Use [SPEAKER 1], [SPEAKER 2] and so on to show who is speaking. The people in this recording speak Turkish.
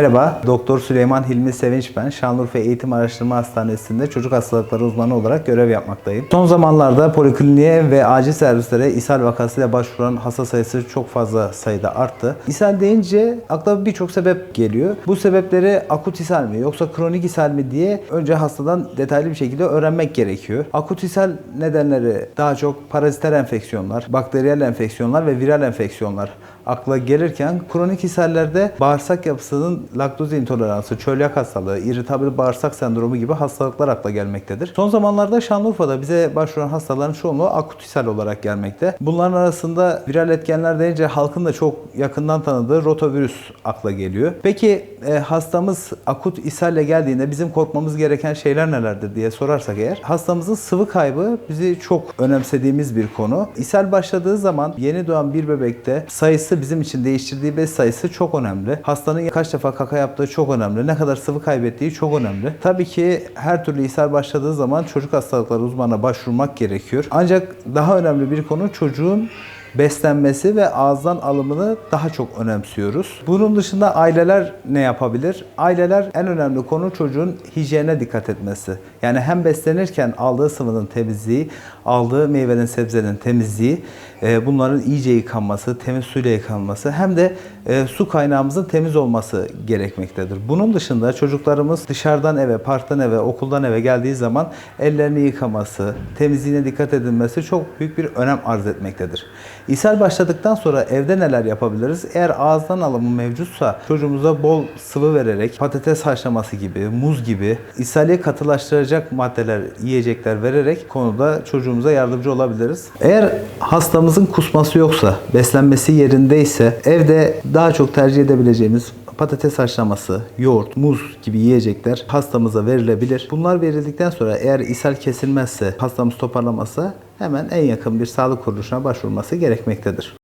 [SPEAKER 1] Merhaba, Doktor Süleyman Hilmi Sevinç ben. Şanlıurfa Eğitim Araştırma Hastanesi'nde çocuk hastalıkları uzmanı olarak görev yapmaktayım. Son zamanlarda polikliniğe ve acil servislere ishal vakasıyla başvuran hasta sayısı çok fazla sayıda arttı. İshal deyince akla birçok sebep geliyor. Bu sebepleri akut ishal mi yoksa kronik ishal mi diye önce hastadan detaylı bir şekilde öğrenmek gerekiyor. Akut ishal nedenleri daha çok paraziter enfeksiyonlar, bakteriyel enfeksiyonlar ve viral enfeksiyonlar akla gelirken kronik ishallerde bağırsak yapısının laktoz intoleransı, çölyak hastalığı, irritabil bağırsak sendromu gibi hastalıklar akla gelmektedir. Son zamanlarda Şanlıurfa'da bize başvuran hastaların çoğunluğu akut ishal olarak gelmekte. Bunların arasında viral etkenler deyince halkın da çok yakından tanıdığı rotavirüs akla geliyor. Peki e, hastamız akut ishalle geldiğinde bizim korkmamız gereken şeyler nelerdir diye sorarsak eğer hastamızın sıvı kaybı bizi çok önemsediğimiz bir konu. İshal başladığı zaman yeni doğan bir bebekte sayısı bizim için değiştirdiği bez sayısı çok önemli. Hastanın kaç defa kaka yaptığı çok önemli. Ne kadar sıvı kaybettiği çok önemli. Tabii ki her türlü ishal başladığı zaman çocuk hastalıkları uzmanına başvurmak gerekiyor. Ancak daha önemli bir konu çocuğun beslenmesi ve ağızdan alımını daha çok önemsiyoruz. Bunun dışında aileler ne yapabilir? Aileler en önemli konu çocuğun hijyene dikkat etmesi. Yani hem beslenirken aldığı sıvının temizliği, aldığı meyvenin sebzenin temizliği, e, bunların iyice yıkanması, temiz suyla yıkanması hem de e, su kaynağımızın temiz olması gerekmektedir. Bunun dışında çocuklarımız dışarıdan eve, parktan eve, okuldan eve geldiği zaman ellerini yıkaması, temizliğine dikkat edilmesi çok büyük bir önem arz etmektedir. İshal başladıktan sonra evde neler yapabiliriz? Eğer ağızdan alımı mevcutsa çocuğumuza bol sıvı vererek patates haşlaması gibi, muz gibi ishali katılaştıracak maddeler, yiyecekler vererek konuda çocuğumuza yardımcı olabiliriz. Eğer hastamızın kusması yoksa, beslenmesi yerindeyse evde daha çok tercih edebileceğimiz patates haşlaması, yoğurt, muz gibi yiyecekler hastamıza verilebilir. Bunlar verildikten sonra eğer ishal kesilmezse, hastamız toparlamazsa hemen en yakın bir sağlık kuruluşuna başvurması gerekmektedir.